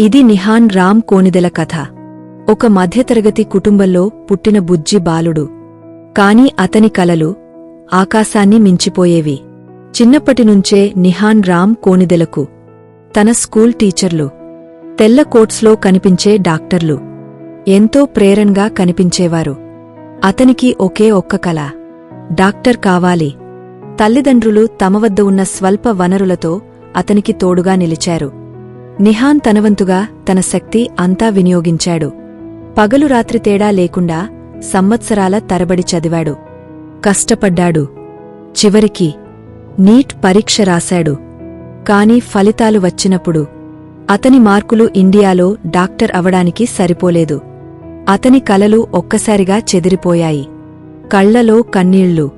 ఇది నిహాన్ రామ్ కోనిదెల కథ. ఒక మధ్యతరగతి కుటుంబంలో పుట్టిన బుజ్జి బాలుడు. కాని అతని కలలు ఆకాశాన్ని మించిపోయేవి. చిన్నప్పటినుంచే నిహాన్ రామ్ కోనిదెలకు. తన స్కూల్ టీచర్లు. తెల్ల కోట్స్లో కనిపించే డాక్టర్లు. ఎంతో ప్రేరణగా కనిపించేవారు. అతనికి ఒకే ఒక్క కల. డాక్టర్ కావాలి. తల్లిదండ్రులు తమ వద్ద ఉన్న స్వల్ప వనరులతో అతనికి తోడుగా నిలిచారు. నిహాన్ తనవంతుగా తన శక్తి అంతా వినియోగించాడు. పగలు రాత్రి తేడా లేకుండా సంవత్సరాల తరబడి చదివాడు. కష్టపడ్డాడు. చివరికి నీట్ పరీక్ష రాశాడు. కాని ఫలితాలు వచ్చినప్పుడు అతని మార్కులు ఇండియాలో డాక్టర్ అవడానికి సరిపోలేదు. అతని కలలు ఒక్కసారిగా చెదిరిపోయాయి. కళ్ళలో కన్నీళ్ళు.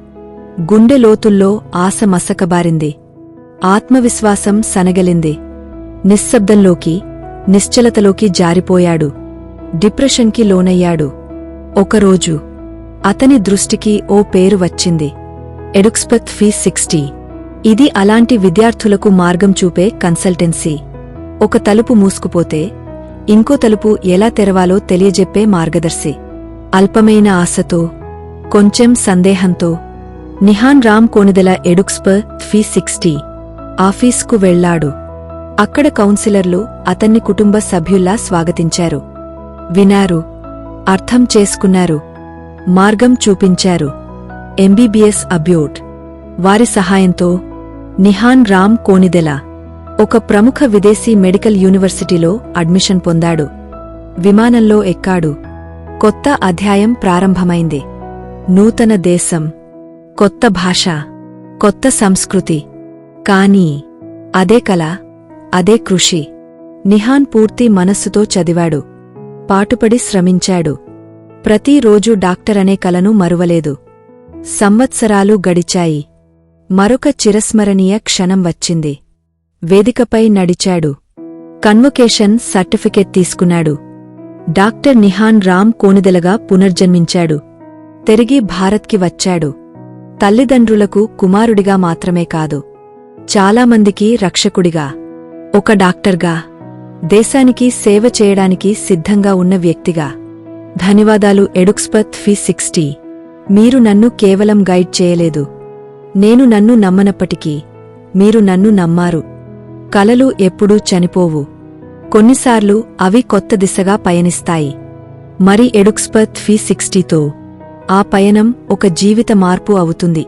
గుండె లోతుల్లో ఆశ మసకబారింది. ఆత్మవిశ్వాసం సనగలింది. నిశ్శబ్దంలోకి నిశ్చలతలోకి జారిపోయాడు. డిప్రెషన్కి లోనయ్యాడు. ఒకరోజు అతని దృష్టికి ఓ పేరు వచ్చింది. ఎడుక్స్పత్ ఫీ సిక్స్టీ. ఇది అలాంటి విద్యార్థులకు మార్గం చూపే కన్సల్టెన్సీ. ఒక తలుపు మూసుకుపోతే ఇంకో తలుపు ఎలా తెరవాలో తెలియజెప్పే మార్గదర్శి. అల్పమైన ఆశతో కొంచెం సందేహంతో నిహాన్ రామ్ కోనిదెల ఎడుక్స్పర్ ఫీ సిక్స్టీ ఆఫీస్కు వెళ్ళాడు అక్కడ కౌన్సిలర్లు అతన్ని కుటుంబ సభ్యుల్లా స్వాగతించారు. వినారు అర్థం చేసుకున్నారు. మార్గం చూపించారు. MBBS abroad. వారి సహాయంతో నిహాన్ రామ్ కోనిదెల ఒక ప్రముఖ విదేశీ మెడికల్ యూనివర్సిటీలో అడ్మిషన్ పొందాడు. విమానంలో ఎక్కాడు. కొత్త అధ్యాయం ప్రారంభమైంది. నూతన దేశం. కొత్త భాష. కొత్త సంస్కృతి. కానీ అదే కల అదే కృషి. నిహాన్ పూర్తి మనస్సుతో చదివాడు. పాటుపడి శ్రమించాడు. ప్రతిరోజు డాక్టరనే కలను మరువలేదు. సంవత్సరాలు గడిచాయి. మరొక చిరస్మరణీయ క్షణం వచ్చింది. వేదికపై నడిచాడు. కన్వొకేషన్ సర్టిఫికెట్ తీసుకున్నాడు. డాక్టర్ నిహాన్ రామ్ కోనిదెలగా పునర్జన్మించాడు. తిరిగి భారత్కి వచ్చాడు. తల్లిదండ్రులకు కుమారుడిగా మాత్రమే కాదు. చాలామందికి రక్షకుడిగా. ఒక డాక్టర్గా దేశానికి సేవ చేయడానికి సిద్ధంగా ఉన్న వ్యక్తిగా. ధన్యవాదాలు ఎడుక్స్పత్ ఫీ సిక్స్టీ. మీరు నన్ను కేవలం గైడ్ చేయలేదు. నేను నన్ను నమ్మనప్పటికీ మీరు నన్ను నమ్మారు. కలలు ఎప్పుడూ చనిపోవు. కొన్నిసార్లు అవి కొత్త దిశగా పయనిస్తాయి. మరి ఎడుక్స్పత్ ఫీ సిక్స్టీతో ఆ పయనం ఒక జీవిత మార్పు అవుతుంది.